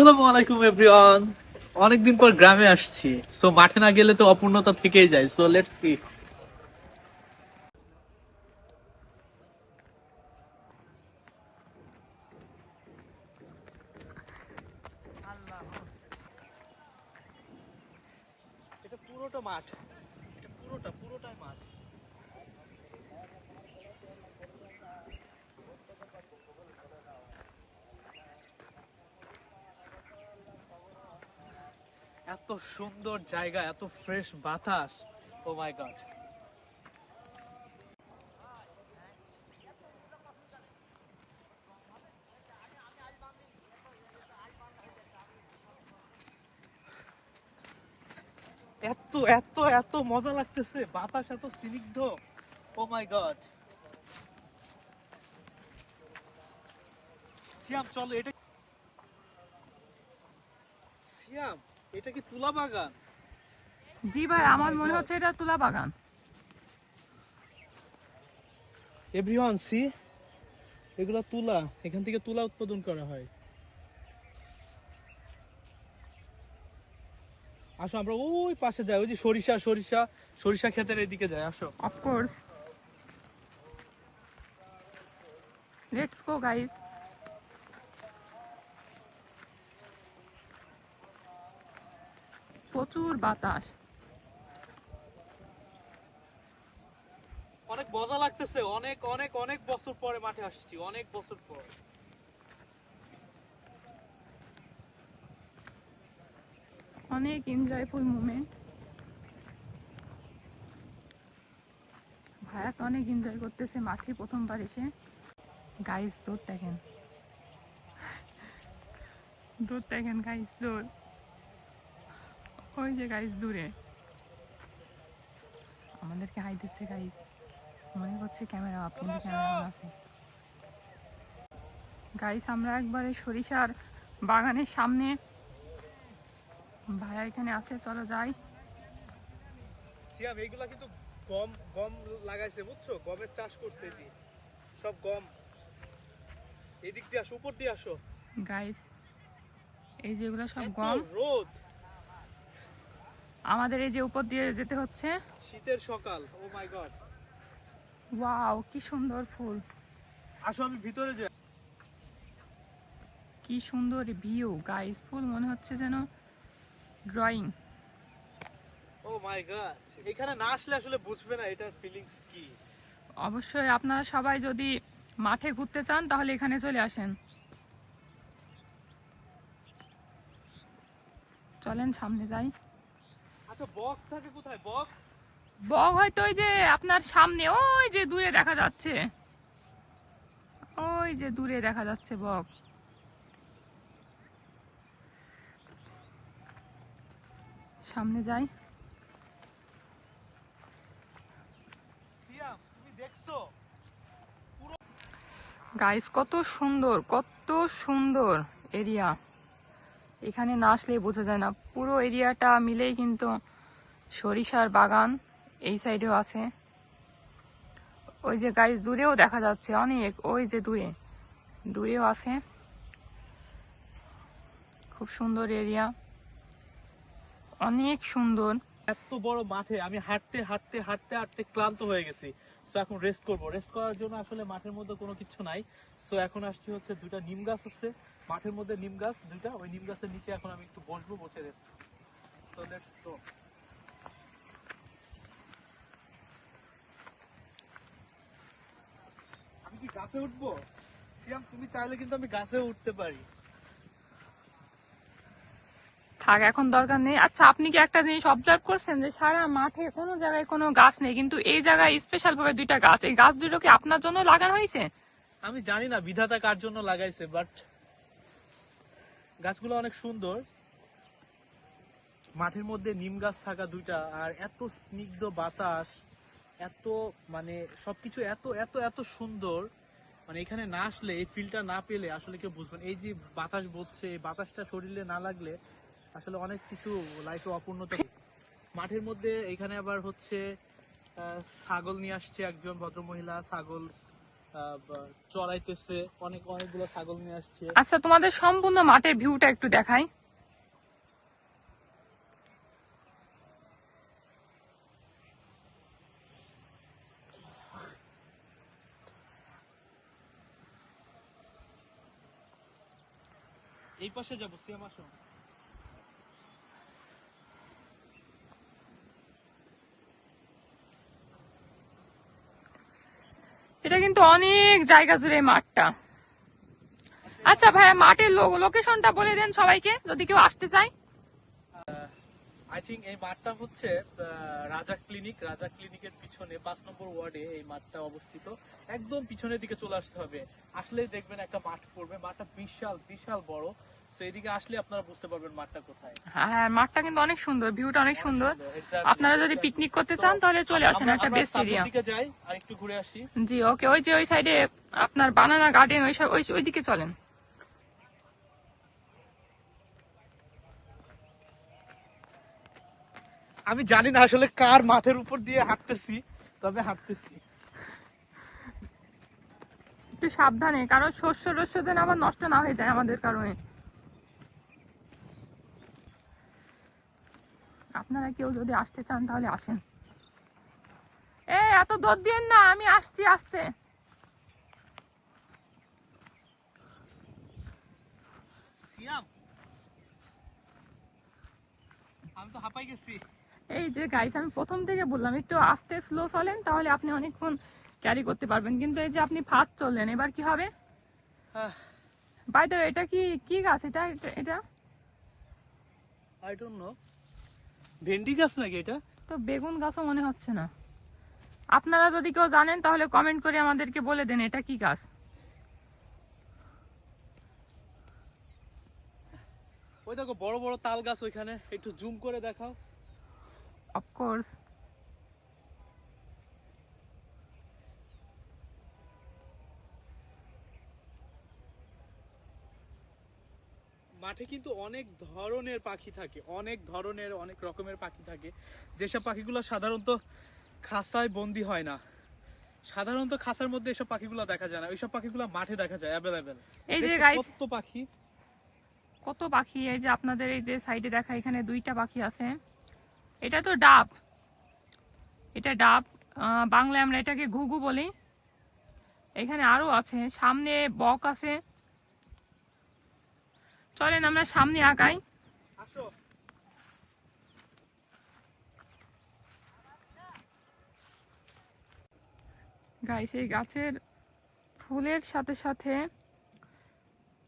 আসসালামু আলাইকুম এভরিওয়ান অনেকদিন পর গ্রামে আসছি। সো মাঠে না গেলে তো অপূর্ণতা থেকেই যায়। সো লেটস সি পুরোটা মাঠ। এটা পুরোটা, পুরোটাই মাঠ। এত সুন্দর জায়গা, এত ফ্রেশ বাতাস। ও মাই গড এত এত এত মজা লাগতেছে। বাতাস এত স্নিগ্ধ। ও মাই গড সিয়াম, চলো, এটা সিয়াম এটা কি তুলা বাগান? জি ভাই আমার মনে হচ্ছে এটা তুলা বাগান। Everyone see? এগুলা তুলা এখান থেকে তুলা উৎপাদন করা হয়। আসো আমরা ওই পাশে যাই ওই যে সরিষা সরিষা সরিষা ক্ষেতের এদিকে যাই আসো। অফকোর্স লেটস গো গাইস প্রচুর বাতাস। অনেক মজা লাগতেছে অনেক অনেক অনেক বছর পরে মাঠে আসছি অনেক বছর পর। অনেক এনজয়ফুল মুমেন্ট ভাইয়া তো অনেক এনজয় করতেছে মাঠে প্রথমবার এসে। গাইস দৌড় দেখেন। দৌড় দেখেন গাইস দৌড় ওই যে গাইস দূরে। আমাদেরকে হাই দিচ্ছে গাইস মনে করছে ক্যামেরা আপ কিন্তু ক্যামেরা আছে। গাইস আমরা একবারে সরিষার বাগানের সামনে। ভাইয়া এখানে আছে চলো যাই। সিয়াম এইগুলা কিন্তু গম গম লাগাইছে বুঝছ? গমের চাষ করছে যে সব গম। এদিক দিয়ে আসো উপর দিয়ে আসো। গাইস এই যেগুলো সব গম। রোদ! আমাদের এই যে উপর দিয়ে যেতে হচ্ছে। শীতের সকাল ও মাই গড ওয়াও কি সুন্দর ফুল। আসো আমি ভিতরে যাই। কি সুন্দর ভিউ গাইস ফুল মনে হচ্ছে যেন ড্রয়িং ও মাই গড এখানে না আসলে আসলে বুঝবে না এটার ফিলিংস কি। অবশ্যই আপনারা সবাই যদি মাঠে ঘুরতে চান তাহলে এখানে চলে আসেন। চলেন সামনে যাই। আচ্ছা বক থাকে কোথায়? বক? হয়তো ওই যে আপনার সামনে ওই যে দূরে দেখা যাচ্ছে। ওই যে দূরে দেখা যাচ্ছে বগ সামনে যাই। তুমি গাইস কত সুন্দর কত সুন্দর এরিয়া। এখানে না আসলে বোঝা যায় না। পুরো এরিয়াটা মিলেই কিন্তু সরিষার বাগান এই সাইডেও আছে। ওই যে গাইস দূরেও দেখা যাচ্ছে অনেক, ওই যে দূরে, দূরেও আছে। খুব সুন্দর এরিয়া। অনেক সুন্দর। এত বড় মাঠে আমি হাঁটতে হাঁটতে হাঁটতে হাঁটতে ক্লান্ত হয়ে গেছি। সো এখন রেস্ট করব। রেস্ট করার জন্য আসলে মাঠের মধ্যে কোনো কিছু নাই। সো এখন আসছি হচ্ছে দুইটা নিম গাছ আছে। মাঠের মধ্যে নিম গাছ দুইটা ওই নিম গাছের নিচে এখন আমি একটু বসবো বসে রেস্ট সো লেটস গো আমি কি গাছে উঠবো? সিয়াম তুমি চাইলে কিন্তু আমি গাছে উঠতে পারি। থাক এখন দরকার নেই। আচ্ছা আপনি কি একটা জিনিস অবজার্ভ করছেন যে সারা মাঠে কোনো জায়গায় কোনো গাছ নেই কিন্তু এই জায়গায় স্পেশাল ভাবে দুইটা গাছ? এই গাছ দুটো কি আপনার জন্য লাগানো হয়েছে? আমি জানি না বিধাতা কার জন্য লাগাইছে বাট গাছগুলো অনেক সুন্দর। মাঠের মধ্যে নিম গাছ থাকা দুইটা, আর এত স্নিগ্ধ বাতাস, এত মানে সবকিছু এত এত এত সুন্দর। মানে এখানে না আসলে, এই ফিলটা না পেলে আসলে কেউ বুঝবেন এই যে বাতাস বচ্ছে, এই বাতাসটা শরীরে না লাগলে আসলে অনেক কিছু লাইফে অপূর্ণতা। মাঠের মধ্যে এখানে আবার হচ্ছে ছাগল নিয়ে আসছে একজন ভদ্রমহিলা। ছাগল চড়াইতেছে অনেক অনেকগুলো ছাগল নিয়ে আসছে। আচ্ছা তোমাদের সম্পূর্ণ মাঠের ভিউটা একটু দেখাই। এই পাশে যাব সিয়াম আসো এটা কিন্তু অনেক জায়গা জুড়ে মাঠটা। আচ্ছা ভাইয়া, মাঠের লোকেশনটা বলে দেন সবাইকে, যদি কেউ আসতে চায়। আই থিঙ্ক এই মাঠটা হচ্ছে রাজা ক্লিনিক রাজা ক্লিনিকের পিছনে, পাঁচ নম্বর ওয়ার্ডে এই মাঠটা অবস্থিত। একদম পিছনের দিকে চলে আসতে হবে। আসলেই দেখবেন একটা মাঠ পড়বে। মাঠটা বিশাল বিশাল বড়। এদিকে আসলে আপনারা বুঝতে পারবেন মাঠটা কোথায়। হ্যাঁ মাঠটা কিন্তু অনেক সুন্দর ভিউটা অনেক সুন্দর। আপনারা যদি পিকনিক করতে চান তাহলে চলে আসেন একটা বেস্ট এরিয়া দিকে যাই আর একটু ঘুরে আসি। জি ওকে ওই যে ওই সাইডে আপনার বানানা গার্ডেন ওই সব- ওই ওই দিকে চলেন। আমি জানি না আসলে কার মাঠের উপর দিয়ে হাঁটতেছি তবে হাঁটতেছি। একটু সাবধানে কারণ শস্য টস্য যেন আবার নষ্ট না হয়ে যায় আমাদের কারণে। আপনারা কেউ যদি আসতে চান তাহলে আসেন। এ এত দৌড় দিয়েন না আমি আসছি আসতে। আমি তো হাঁপাই গেছি। এই যে গাইস আমি প্রথম থেকে বললাম একটু আস্তে স্লো চলেন তাহলে আপনি অনেকক্ষণ ক্যারি করতে পারবেন। কিন্তু এই যে আপনি ফাস্ট চললেন এবার কি হবে? বাই দ্য এটা কি কি গাছ? এটা- এটা আই ডোন্ট নো ভেন্ডি গাছ নাকি এটা? তো বেগুন গাছও মনে হচ্ছে না। আপনারা যদি কেউ জানেন তাহলে কমেন্ট করে আমাদেরকে বলে দেন এটা কি গাছ। ওই দেখো বড় বড় তাল গাছ ওইখানে। একটু জুম করে দেখাও। অফকোর্স মাঠে কিন্তু অনেক ধরনের পাখি থাকে অনেক ধরনের অনেক রকমের পাখি থাকে। যেসব পাখিগুলো সাধারণত খাঁচায় বন্দি হয় না। সাধারণত খাঁচার মধ্যে এসব পাখিগুলো দেখা যায় না ওইসব পাখিগুলো মাঠে দেখা যায় অ্যাভেলেবেল এই যে গাইস কত পাখি? কত পাখি? এই যে আপনাদের এই যে সাইডে দেখা এখানে দুইটা পাখি আছে। এটা তো ডাব। এটা ডাব। বাংলায় আমরা এটাকে ঘুঘু বলি। এখানে আরও আছে সামনে বক আছে। চলেন আমরা সামনে আগাই। আসো। গাইস এই গাছের ফুলের সাথে সাথে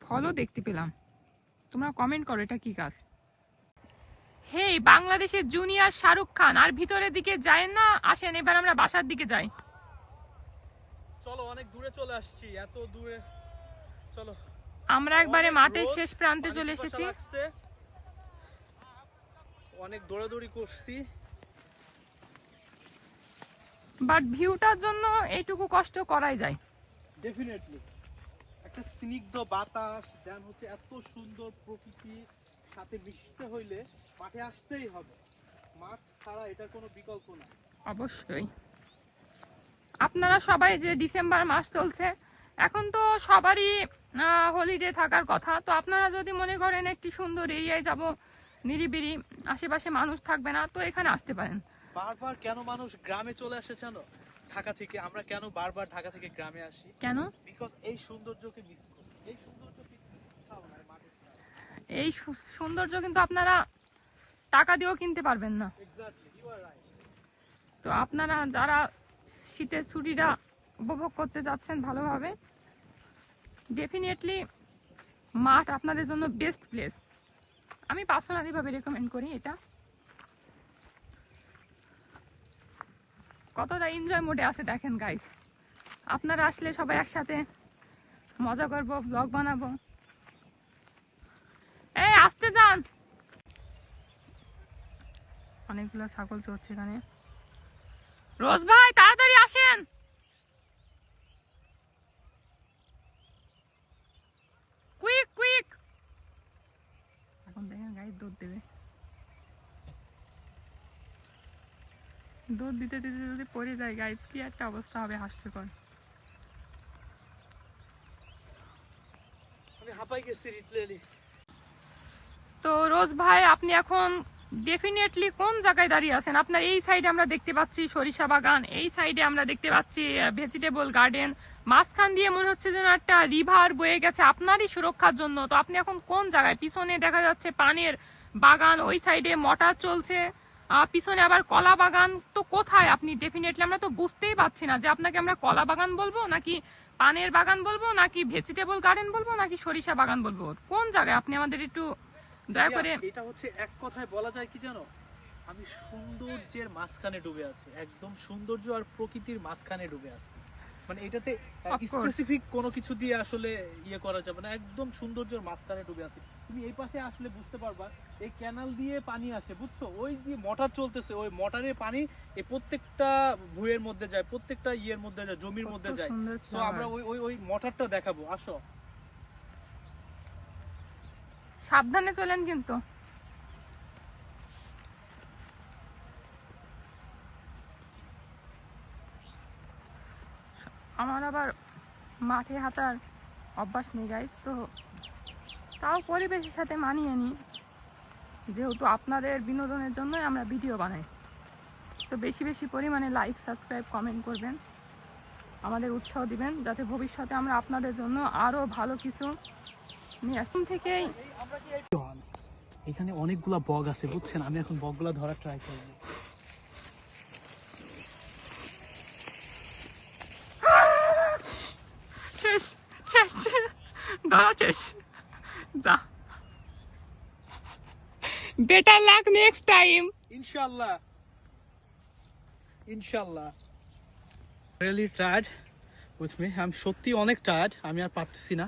ফলও দেখতে পেলাম। তোমরা কমেন্ট করো এটা কি গাছ? হেই বাংলাদেশের জুনিয়র শাহরুখ খান আর ভিতরের দিকে যায় না আসেন এবার আমরা বাসার দিকে যাই। চলো অনেক দূরে চলে আসছি এত দূরে। চলো। আমরা একবারে মাঠের শেষ প্রান্তে চলে এসেছি। অনেক দৌড়াদৌড়ি করছি। বাট ভিউটার জন্য এইটুকু কষ্ট করাই যায়। ডেফিনেটলি একটা স্নিগ্ধ বাতাস দেন হচ্ছে এত সুন্দর প্রকৃতি সাথে মিশতে হইলে মাঠে আসতেই হবে। মাঠ ছাড়া এটার কোনো বিকল্প না অবশ্যই। আপনারা সবাই যে ডিসেম্বর মাস চলছে এখন তো সবারই হলিডে থাকার কথা। তো আপনারা যদি মনে করেন একটি সুন্দর এরিয়ায় যাব নিরিবিরি আশেপাশে মানুষ থাকবে না তো এখানে আসতে পারেন। বারবার কেন মানুষ গ্রামে চলে আসে জানো? ঢাকা থেকে। আমরা কেন বারবার ঢাকা থেকে গ্রামে আসি? কেন? বিকজ এই সৌন্দর্যকে মিস করি। এই মাঠে এই সৌন্দর্য কিন্তু আপনারা টাকা দিয়েও কিনতে পারবেন না। তো আপনারা যারা শীতের ছুটিটা উপভোগ করতে যাচ্ছেন ভালোভাবে। ডেফিনেটলি মাঠ আপনাদের জন্য বেস্ট প্লেস আমি পার্সোনালিভাবে রেকমেন্ড করি এটা। কতটা এনজয় মোডে আছে দেখেন গাইস আপনারা আসলে সবাই একসাথে মজা করব ব্লগ বানাবো। এই, আসতে যান! অনেকগুলো ছাগল চড়ছে এখানে। রোজ ভাই, তাড়াতাড়ি আসেন! দুধ দিতে দিতে যদি পরে যায় গাইজ কি একটা অবস্থা হবে হাস্যকর। তো রোজ ভাই আপনি এখন ডেফিনেটলি কোন জায়গায় দাঁড়িয়ে আছেন? আপনার এই সাইডে আমরা দেখতে পাচ্ছি সরিষা বাগান এই সাইডে আমরা দেখতে পাচ্ছি ভেজিটেবল গার্ডেন মাঝখান দিয়ে মনে হচ্ছে যেন একটা রিভার বয়ে গেছে আপনারই সুরক্ষার জন্য। তো আপনি এখন কোন জায়গায়? পিছনে দেখা যাচ্ছে পানের বাগান ওই সাইডে মটার চলছে। পিছনে আবার কলা বাগান তো কোথায়? আপনি ডেফিনেটলি আমরা তো বুঝতেই পারছি না যে আপনাকে আমরা কলা বাগান বলব নাকি পানের বাগান বলব নাকি ভেজিটেবল গার্ডেন বলব নাকি সরিষা বাগান বলব? কোন জায়গায়? আপনি আমাদের একটু দয়া করে এটা হচ্ছে এক কথায় বলা যায় কি জানো? আমি সৌন্দর্যের মাঝখানে ডুবে আছি একদম সৌন্দর্য আর প্রকৃতির মাঝখানে ডুবে আছি। মানে এটাতে স্পেসিফিক কোনো কিছু দিয়ে আসলে ইয়ে করা যাবে না। একদম সৌন্দর্যের মাঝখানে ডুবে আছি। তুমি এই পাশে আসলে বুঝতে পারবা এই ক্যানাল দিয়ে পানি আসে বুঝছ? ওই যে মোটর চলতেছে ওই মোটরের পানি এই প্রত্যেকটা ভুঁয়ের মধ্যে যায় প্রত্যেকটা ইয়ের মধ্যে যায় জমির মধ্যে যায়। তো আমরা ওই ওই ওই মোটরটা দেখাবো আসো। সাবধানে চলেন কিন্তু। আমার আবার মাঠে হাঁটার অভ্যাস নেই গাইজ তো তাও পরিবেশের সাথে মানিয়ে নিই। যেহেতু আপনাদের বিনোদনের জন্যই আমরা ভিডিও বানাই, তো বেশি বেশি পরিমাণে লাইক সাবস্ক্রাইব কমেন্ট করবেন। আমাদের উৎসাহ দিবেন, যাতে ভবিষ্যতে আমরা আপনাদের জন্য আরও ভালো কিছু নিয়ে আসুন থেকেই এখানে অনেকগুলা বগ আছে, বুঝছেন? আমি এখন বগগুলা ধরার ট্রাই করব শেষ শেষ শেষ যা। বেটার লাক নেক্সট টাইম ইনশাআল্লাহ। ইনশাআল্লাহ। রিয়েলি টায়ার্ড উইথ মি আমি সত্যি অনেক টায়ার্ড আমি আর পারতেছি না।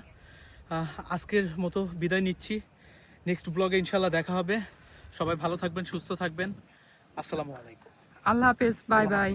আজকের মতো বিদায় নিচ্ছি। নেক্সট ব্লগে ইনশাআল্লাহ দেখা হবে। সবাই ভালো থাকবেন সুস্থ থাকবেন। আসসালামু আলাইকুম। আল্লাহ হাফেজ বাই বাই